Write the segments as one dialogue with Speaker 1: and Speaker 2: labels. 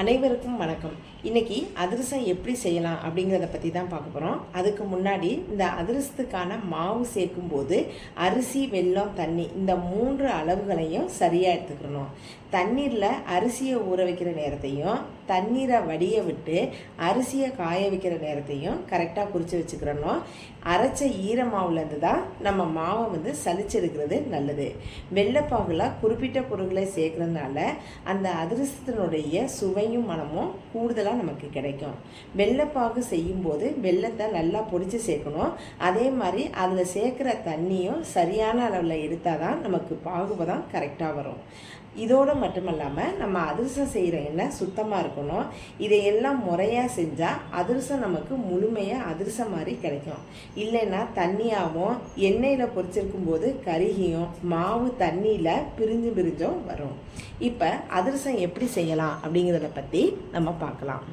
Speaker 1: அனைவருக்கும் வணக்கம். இன்னைக்கு அதிரசம் எப்படி செய்யலாம் அப்படிங்கிறத பற்றி தான் பார்க்க போகிறோம் அதுக்கு முன்னாடி இந்த அதிரசத்துக்கான மாவு சேர்க்கும் போது அரிசி வெல்லம் தண்ணி இந்த மூன்று அளவுகளையும் சரியாக எடுத்துக்கணும். தண்ணீரில் அரிசியை ஊற வைக்கிற நேரத்தையும் தண்ணீரை வடிய விட்டு அரிசியை காய வைக்கிற நேரத்தையும் கரெக்டாக குறித்து வச்சுக்கிறணும். அரைச்ச ஈர மாவுலேருந்து தான் நம்ம மாவை வந்து சலிச்செடுக்கிறது நல்லது. வெள்ளைப்பாகுல குறிப்பிட்ட பொருட்களை சேர்க்கறதுனால அந்த அதிரசத்தினுடைய சுவையும் மனமும் கூடுதலாக நமக்கு கிடைக்கும். வெள்ளைப்பாகு செய்யும்போது வெள்ளத்தை நல்லா பொடிச்சு சேர்க்கணும். அதே மாதிரி அதில் சேர்க்குற தண்ணியும் சரியான அளவில் எடுத்தால் தான் நமக்கு பாகுபதம் கரெக்டாக வரும். இதோடு மட்டுமல்லாமல் நம்ம அதிரசம் செய்கிற எண்ணெய் சுத்தமாக இருக்கணும். இதையெல்லாம் முறையாக செஞ்சால் அதிரசம் நமக்கு முழுமையாக அதிரசம் மாதிரி கிடைக்கும். இல்லைன்னா தண்ணியாகவும் எண்ணெயில் பொரிச்சிருக்கும் போது கருகியும் மாவு தண்ணியில் பிரிஞ்சு பிரிஞ்சும் வரும். இப்போ அதிரசம் எப்படி செய்யலாம் அப்படிங்கிறத பற்றி நம்ம பார்க்கலாம்.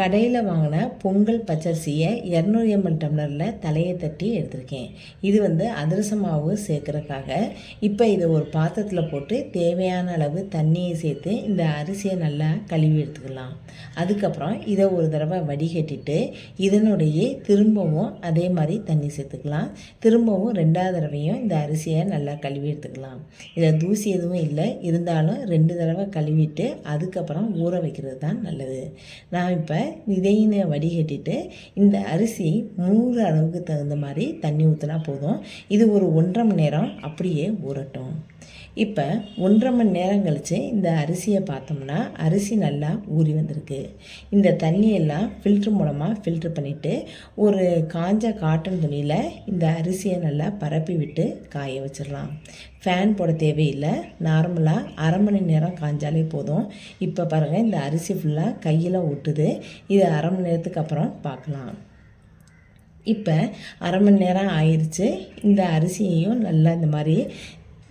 Speaker 1: கடையில் வாங்கின பொங்கல் பச்சரிசியை இரநூறு எம்எல் டம்ளரில் தலையை தட்டி எடுத்திருக்கேன். இது வந்து அதிரச மாவு சேர்க்குறக்காக இப்போ இதை ஒரு பாத்திரத்தில் போட்டு தேவையான அளவு தண்ணியை சேர்த்து இந்த அரிசியை நல்லா கழுவி எடுத்துக்கலாம். அதுக்கப்புறம் இதை ஒரு தடவை வடிகட்டிட்டு இதனுடைய திரும்பவும் அதே மாதிரி தண்ணி சேர்த்துக்கலாம். திரும்பவும் ரெண்டாவது தடவையும் இந்த அரிசியை நல்லா கழுவி எடுத்துக்கலாம். இதில் தூசி எதுவும் இல்லை. இருந்தாலும் ரெண்டு தடவை கழுவிட்டு அதுக்கப்புறம் ஊற வைக்கிறது தான் நல்லது. நான் இப்போ விதையின வடிகட்டிட்டு இந்த அரிசி மூணு அளவுக்கு தகுந்த மாதிரி தண்ணி ஊற்றினா போதும். இது ஒரு ஒன்றரை மணி நேரம் அப்படியே ஊறட்டும். இப்போ ஒன்றரை மணி நேரம் கழித்து இந்த அரிசியை பார்த்தோம்னா அரிசி நல்லா ஊறி வந்திருக்கு. இந்த தண்ணியெல்லாம் ஃபில்ட்ரு மூலமாக ஃபில்ட்ரு பண்ணிவிட்டு ஒரு காஞ்ச காட்டன் துணியில் இந்த அரிசியை நல்லா பரப்பி விட்டு காய வச்சிடலாம். ஃபேன் போட தேவையில்லை. நார்மலாக அரை மணி நேரம் காஞ்சாலே போதும். இப்போ பாருங்கள் இந்த அரிசி ஃபுல்லாக கையில் ஒட்டுது இது அரை மணி நேரத்துக்கு அப்புறம் பார்க்கலாம். இப்போ அரை மணி நேரம் ஆயிடுச்சு இந்த அரிசியையும் நல்லா இந்த மாதிரி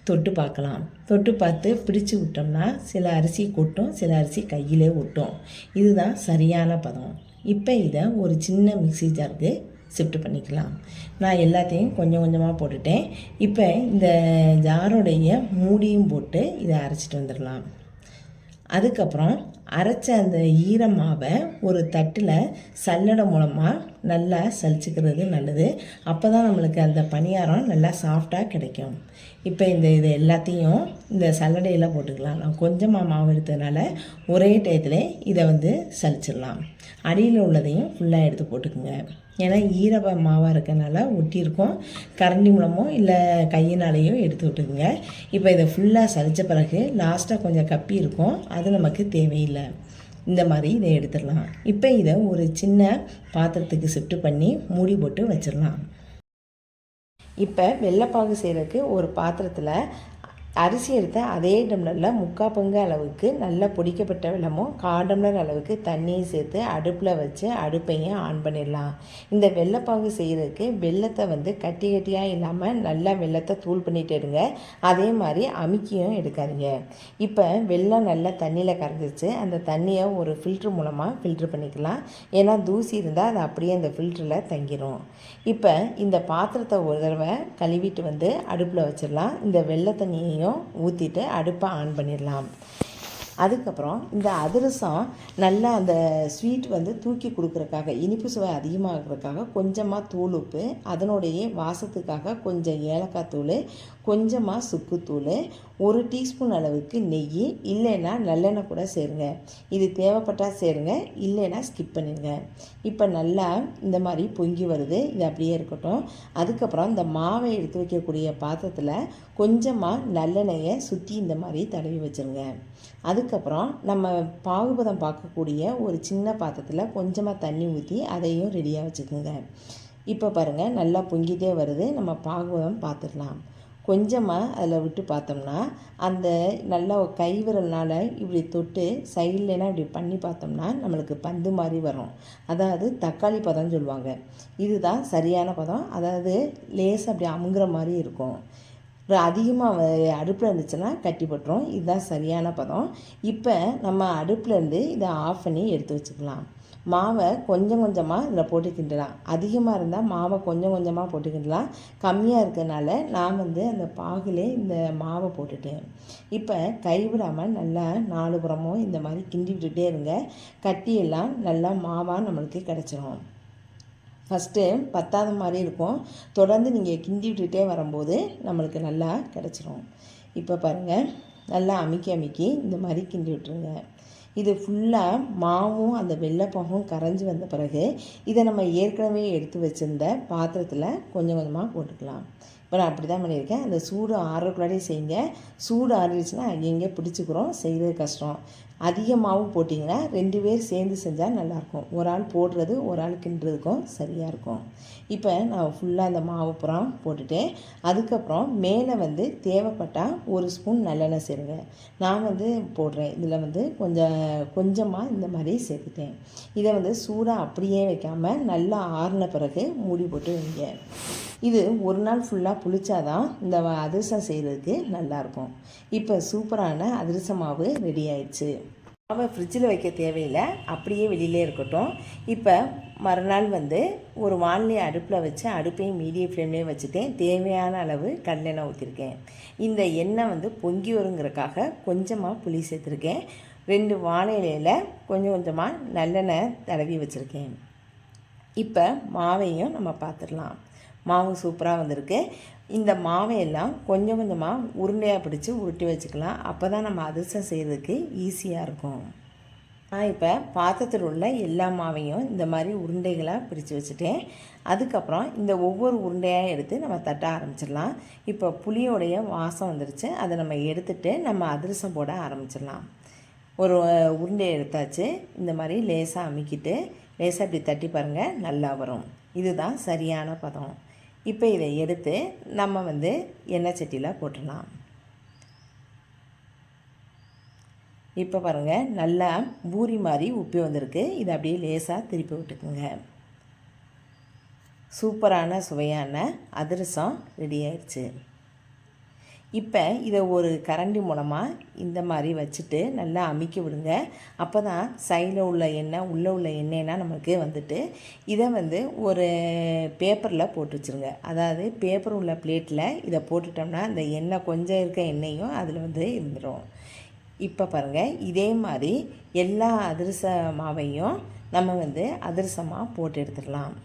Speaker 1: தொட்டு பார்க்கலாம். தொட்டு பார்த்து பிடிச்சு விட்டோம்னா சில அரிசி கொட்டும் சில அரிசி கையிலே ஒட்டும். இதுதான் சரியான பதம். இப்போ இதை ஒரு சின்ன மிக்சி ஜாருக்கு ஷிஃப்ட் பண்ணிக்கலாம். நான் எல்லாத்தையும் கொஞ்சம் கொஞ்சமாக போட்டுட்டேன். இப்போ இந்த ஜாரோடைய மூடியும் போட்டு இதை அரைச்சிட்டு வந்துடலாம். அதுக்கப்புறம் அரைச்ச அந்த ஈரமாவை ஒரு தட்டில் சல்லடை மூலமாக நல்லா சலிச்சுக்கிறது நல்லது. அப்போ தான் நம்மளுக்கு அந்த பணியாரம் நல்லா சாஃப்டாக கிடைக்கும். இப்போ இந்த இது எல்லாத்தையும் இந்த சல்லடையில் போட்டுக்கலாம். நான் கொஞ்சமாக மாவு எடுத்ததுனால ஒரே டயத்தில் இதை வந்து சலிச்சிடலாம். அடியில் உள்ளதையும் ஃபுல்லாக எடுத்து போட்டுக்குங்க. ஏன்னா ஈரப்ப மாவாக இருக்கனால ஒட்டியிருக்கோம். கரண்டி மூலமோ இல்லை கையினாலேயோ எடுத்து விட்டுக்குங்க. இப்போ இதை ஃபுல்லாக சலித்த பிறகு லாஸ்ட்டாக கொஞ்சம் கப்பி இருக்கும். அது நமக்கு தேவையில்லை. இந்த மாதிரி இதை எடுத்துடலாம். இப்போ இதை ஒரு சின்ன பாத்திரத்துக்கு ஷிஃப்ட் பண்ணி மூடி போட்டு வச்சிடலாம். இப்போ வெள்ளைப்பாகு செய்கிறதுக்கு ஒரு பாத்திரத்தில் அரிசி எடுத்து அதே டம்ளரில் முக்கால் பங்கு அளவுக்கு நல்லா பொடிக்கப்பட்ட வெள்ளமும் கால் டம்ளர் அளவுக்கு தண்ணியும் சேர்த்து அடுப்பில் வச்சு அடுப்பையும் ஆன் பண்ணிடலாம். இந்த வெள்ளைப்பாகு செய்கிறதுக்கு வெள்ளத்தை வந்து கட்டி கட்டியாக இல்லாமல் நல்லா வெள்ளத்தை தூள் பண்ணிட்டு எடுங்க. அதே மாதிரி அமுக்கியும் எடுக்காதீங்க. இப்போ வெள்ளம் நல்லா தண்ணியில் கரைஞ்சிச்சு அந்த தண்ணியை ஒரு ஃபில்ட்ரு மூலமாக ஃபில்ட்ரு பண்ணிக்கலாம். ஏன்னா தூசி இருந்தால் அது அப்படியே அந்த ஃபில்டரில் தங்கிடும் இப்போ இந்த பாத்திரத்தை ஒரு தடவை கழுவிட்டு வந்து அடுப்பில் வச்சிடலாம். இந்த வெள்ளை தண்ணியும் ஊற்றிட்டு அடுப்பை ஆன் பண்ணிடலாம். அதுக்கப்புறம் இந்த அதிரசம் நல்லா அந்த ஸ்வீட் வந்து தூக்கி கொடுக்குறக்காக இனிப்பு சுவை அதிகமாகிறதுக்காக கொஞ்சமாக தூள் உப்பு அதனுடைய வாசத்துக்காக கொஞ்சம் ஏலக்காய் தூள் கொஞ்சமாக சுக்குத்தூள் ஒரு டீஸ்பூன் அளவுக்கு நெய் இல்லைன்னா நல்லெண்ணெய் கூட சேருங்க. இது தேவைப்பட்டால் சேருங்க இல்லைன்னா ஸ்கிப் பண்ணிடுங்க. இப்போ நல்லா இந்த மாதிரி பொங்கி வருது இது அப்படியே இருக்கட்டும். அதுக்கப்புறம் இந்த மாவை எடுத்து வைக்கக்கூடிய பாத்திரத்தில் கொஞ்சமாக நல்லெண்ணெயை சுற்றி இந்த மாதிரி தடவி வச்சுருங்க. அதுக்கப்புறம் நம்ம பாகுபதம் பார்க்கக்கூடிய ஒரு சின்ன பாத்திரத்தில் கொஞ்சமாக தண்ணி ஊற்றி அதையும் ரெடியாக வச்சுக்கோங்க. இப்போ பாருங்கள் நல்லா பொங்கிட்டே வருது. நம்ம பாகுபதம் பார்த்துடலாம். கொஞ்சமாக அதில் விட்டு பார்த்தோம்னா அந்த நல்லா கை விரல்னால் இப்படி தொட்டு சைட்லலாம் இப்படி பண்ணி பார்த்தோம்னா நம்மளுக்கு பந்து மாதிரி வரும். அதாவது தக்காளி பதம்னு சொல்லுவாங்க. இதுதான் சரியான பதம். அதாவது லேஸ் அப்படி அமுங்குற மாதிரி இருக்கும். அதிகமாக அடுப்பில் இருந்துச்சுன்னா கட்டி போட்டுரும் இதுதான் சரியான பதம். இப்போ நம்ம அடுப்புலேருந்து இதை ஆஃப் பண்ணி எடுத்து வச்சுக்கலாம். மாவை கொஞ்சம் கொஞ்சமாக இதில் போட்டு கிண்டலாம். அதிகமாக இருந்தால் மாவை கொஞ்சம் கொஞ்சமாக போட்டு கிண்டலாம். கம்மியாக இருக்கிறதுனால நான் வந்து அந்த பாகிலே இந்த மாவை போட்டுட்டேன் இப்போ கைவிடாமல் நல்லா நாலு புறமும் இந்த மாதிரி கிண்டி விட்டுட்டே இருங்க. கட்டியெல்லாம் நல்லா மாவாக நம்மளுக்கு கிடச்சிரும். ஃபஸ்ட்டு பத்தாத மாதிரி இருக்கும். தொடர்ந்து நீங்கள் கிண்டி விட்டுட்டே வரும்போது நம்மளுக்கு நல்லா கிடச்சிரும். இப்போ பாருங்கள் நல்லா அமுக்கி அமுக்கி இந்த மாதிரி கிண்டி விட்டுருங்க. இது ஃபுல்லாக மாவும் அந்த வெள்ளைப்பாகும் கரைஞ்சி வந்த பிறகு இதை நம்ம ஏற்கனவே எடுத்து வச்சுருந்த பாத்திரத்தில் கொஞ்சம் கொஞ்சமாக போட்டுக்கலாம். இப்போ நான் அப்படி தான் பண்ணியிருக்கேன். அந்த சூடு ஆறுறக்குள்ளாடியே செய்யுங்க. சூடு ஆறிடுச்சுன்னா அங்கங்கே பிடிச்சிக்கிறோம். செய்கிறது கஷ்டம். அதிகமாகவும் போட்டிங்கன்னா ரெண்டு பேர் சேர்ந்து செஞ்சால் நல்லாயிருக்கும். ஒரு ஆள் போடுறது ஒரு ஆள் கிண்டுறதுக்கும் சரியாக இருக்கும். இப்போ நான் ஃபுல்லாக அந்த மாவு புறம் போட்டுட்டேன். அதுக்கப்புறம் மேலே வந்து தேவைப்பட்டால் ஒரு ஸ்பூன் நல்லெண்ணெய் சேருங்க. நான் வந்து போடுறேன். இதில் வந்து கொஞ்சம் கொஞ்சமாக இந்த மாதிரி சேர்த்துட்டேன். இதை வந்து சூடாக அப்படியே வைக்காமல் நல்லா ஆறின பிறகு மூடி போட்டு வைங்க. இது ஒரு நாள் ஃபுல்லாக புளிச்சாதான் இந்த அதிரசம் செய்கிறதுக்கு நல்லாயிருக்கும் இப்போ சூப்பரான அதிரச மாவு ரெடி ஆயிடுச்சு. மாவை ஃப்ரிட்ஜில் வைக்க தேவையில்லை அப்படியே வெளியிலே இருக்கட்டும். இப்போ மறுநாள் வந்து ஒரு வானிலை அடுப்பில் வச்சு அடுப்பையும் மீடியம் ஃப்ளேம்லேயும் வச்சுட்டேன். தேவையான அளவு கடலெண்ணெய் ஊற்றிருக்கேன் இந்த எண்ணெய் வந்து பொங்கி வருங்கிறக்காக கொஞ்சமாக புளி சேர்த்துருக்கேன். ரெண்டு வானிலையில் கொஞ்சம் கொஞ்சமாக நல்லெண்ணெய் தடவி வச்சுருக்கேன். இப்போ மாவையும் நம்ம பார்த்துடலாம் மாவு சூப்பராக வந்திருக்கு. இந்த மாவையெல்லாம் கொஞ்சம் கொஞ்சமாக உருண்டையாக பிடிச்சி உருட்டி வச்சுக்கலாம். அப்போ தான் நம்ம அதிர்ஷ்டம் செய்கிறதுக்கு ஈஸியாக இருக்கும். நான் இப்போ பாத்திரத்தில் உள்ள எல்லா மாவையும் இந்த மாதிரி உருண்டைகளாக பிரித்து வச்சுட்டேன். அதுக்கப்புறம் இந்த ஒவ்வொரு உருண்டையாக எடுத்து நம்ம தட்ட ஆரம்பிச்சிடலாம். இப்போ புளியோடைய வாசம் வந்துருச்சு. அதை நம்ம எடுத்துகிட்டு நம்ம அதிரசம் போட ஆரம்பிச்சிடலாம். ஒரு உருண்டையை எடுத்தாச்சு. இந்த மாதிரி லேசாக அமுக்கிட்டு லேசாக இப்படி தட்டி பாருங்கள் நல்லா வரும். இதுதான் சரியான பதம். இப்போ இதை எடுத்து நம்ம வந்து எண்ணெய் சட்டியில் போட்டுடலாம். இப்போ பாருங்கள் நல்லா பூரி மாதிரி உப்பி வந்திருக்கு. இதை அப்படியே லேசாக திருப்பி விட்டுக்குங்க. சூப்பரான சுவையான அதிரசம் ரெடி ஆயிடுச்சு. இப்போ இதை ஒரு கரண்டி மூலமாக இந்த மாதிரி வச்சுட்டு நல்லா அமுக்கி விடுங்க. அப்போ தான் சைடில் உள்ள எண்ணெய் உள்ளே உள்ள எண்ணெய்னா நமக்கு வந்துட்டு இதை வந்து ஒரு பேப்பரில் போட்டு வச்சுருங்க. அதாவது பேப்பர் உள்ள பிளேட்டில் இதை போட்டுட்டோம்னா அந்த எண்ணெய் கொஞ்சம் இருக்க எண்ணெயும் அதில் வந்து இருந்துடும் இப்போ பாருங்கள் இதே மாதிரி எல்லா அதிரச மாவையும் நம்ம வந்து அதிரசமாக போட்டு எடுத்துடலாம்.